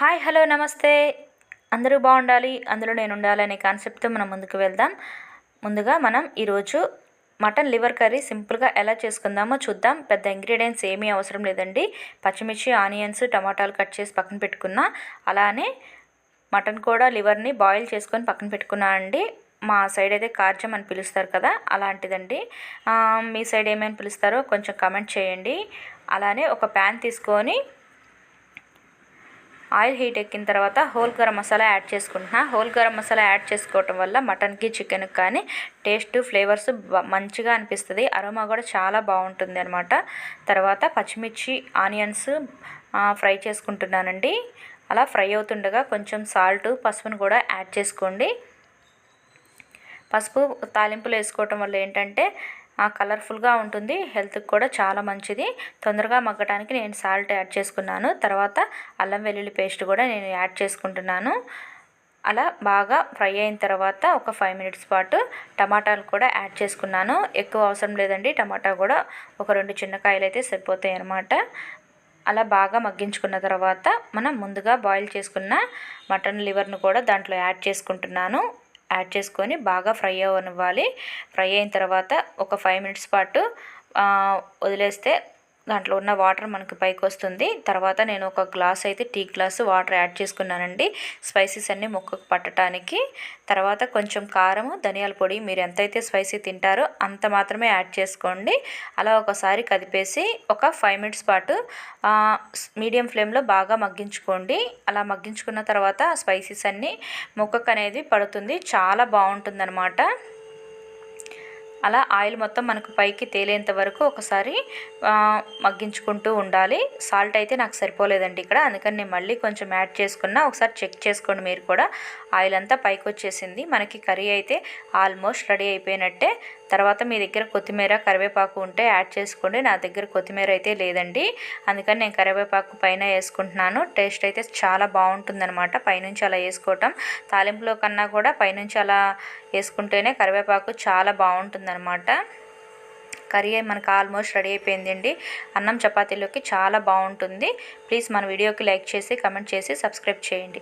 Hi hello నమస్తే. అందరూ బాగుండాలి అందులో నేను ఉండాలి అనే కాన్సెప్ట్తో మనం ముందుకు వెళ్దాం. ముందుగా మనం ఈరోజు మటన్ లివర్ కర్రీ సింపుల్గా ఎలా చేసుకుందామో చూద్దాం. పెద్ద ఇంగ్రీడియంట్స్ ఏమీ అవసరం లేదండి. పచ్చిమిర్చి ఆనియన్స్ టమాటాలు కట్ చేసి పక్కన పెట్టుకున్నా. అలానే మటన్ కూడా లివర్ని బాయిల్ చేసుకొని పక్కన పెట్టుకున్నా అండి. మా సైడ్ అయితే కార్జం అని పిలుస్తారు కదా అలాంటిదండి. మీ సైడ్ ఏమేమి పిలుస్తారో కొంచెం కమెంట్ చేయండి. అలానే ఒక ప్యాన్ తీసుకొని ఆయిల్ హీట్ ఎక్కిన తర్వాత హోల్ గరం మసాలా యాడ్ చేసుకుంటున్నా. హోల్ గరం మసాలా యాడ్ చేసుకోవటం వల్ల మటన్కి చికెన్కి కానీ టేస్ట్ ఫ్లేవర్స్ మంచిగా అనిపిస్తుంది. అరోమా కూడా చాలా బాగుంటుంది అనమాట తర్వాత పచ్చిమిర్చి ఆనియన్స్ ఫ్రై చేసుకుంటున్నానండి. అలా ఫ్రై అవుతుండగా కొంచెం సాల్ట్ పసుపును కూడా యాడ్ చేసుకోండి. పసుపు తాలింపులు వేసుకోవటం వల్ల ఏంటంటే కలర్ఫుల్గా ఉంటుంది. హెల్త్కి కూడా చాలా మంచిది. తొందరగా మగ్గటానికి నేను సాల్ట్ యాడ్ చేసుకున్నాను. తర్వాత అల్లం వెల్లుల్లి పేస్ట్ కూడా నేను యాడ్ చేసుకుంటున్నాను. అలా బాగా ఫ్రై అయిన తర్వాత ఒక ఫైవ్ మినిట్స్ పాటు టమాటాలు కూడా యాడ్ చేసుకున్నాను. ఎక్కువ అవసరం లేదండి. టమాటా కూడా ఒక రెండు చిన్నకాయలు అయితే సరిపోతాయి అన్నమాట. అలా బాగా మగ్గించుకున్న తర్వాత మనం ముందుగా బాయిల్ చేసుకున్న మటన్ లివర్ను కూడా దాంట్లో యాడ్ చేసుకుంటున్నాను. యాడ్ చేసుకొని బాగా ఫ్రై అవ్వనివ్వాలి. ఫ్రై అయిన తర్వాత ఒక ఫైవ్ మినిట్స్ పాటు వదిలేస్తే దాంట్లో ఉన్న వాటర్ మనకు పైకి వస్తుంది తర్వాత నేను ఒక గ్లాస్ అయితే టీ గ్లాస్ వాటర్ యాడ్ చేసుకున్నానండి. స్పైసెస్ అన్నీ మొక్కకు పట్టడానికి తర్వాత కొంచెం కారము ధనియాల పొడి మీరు ఎంతైతే స్పైసీ తింటారో అంత మాత్రమే యాడ్ చేసుకోండి. అలా ఒకసారి కదిపేసి ఒక ఫైవ్ మినిట్స్ పాటు మీడియం ఫ్లేమ్లో బాగా మగ్గించుకోండి. అలా మగ్గించుకున్న తర్వాత స్పైసెస్ అన్నీ మొక్కకు అనేది పడుతుంది. చాలా బాగుంటుంది అన్నమాట అలా ఆయిల్ మొత్తం మనకు పైకి తేలేంత వరకు ఒకసారి మగ్గించుకుంటూ ఉండాలి. సాల్ట్ అయితే నాకు సరిపోలేదండి ఇక్కడ. అందుకని నేను మళ్ళీ కొంచెం యాడ్ చేసుకున్నా. ఒకసారి చెక్ చేసుకోండి మీరు కూడా. ఆయిల్ అంతా పైకి వచ్చేసింది మనకి కర్రీ అయితే ఆల్మోస్ట్ రెడీ అయిపోయినట్టే. తర్వాత మీ దగ్గర కొత్తిమీర కరివేపాకు ఉంటే యాడ్ చేసుకోండి. నా దగ్గర కొత్తిమీర అయితే లేదండి. అందుకని నేను కరివేపాకు పైన వేసుకుంటున్నాను. టేస్ట్ అయితే చాలా బాగుంటుందన్నమాట. పైనుంచి అలా వేసుకోవటం. తాలింపులో కన్నా కూడా పైనుంచి అలా వేసుకుంటేనే కరివేపాకు చాలా బాగుంటుందన్నమాట. కర్రీ మనకు ఆల్మోస్ట్ రెడీ అయిపోయిందండి. అన్నం చపాతీలోకి చాలా బాగుంటుంది. ప్లీజ్ మన వీడియోకి లైక్ చేసి కమెంట్ చేసి సబ్స్క్రైబ్ చేయండి.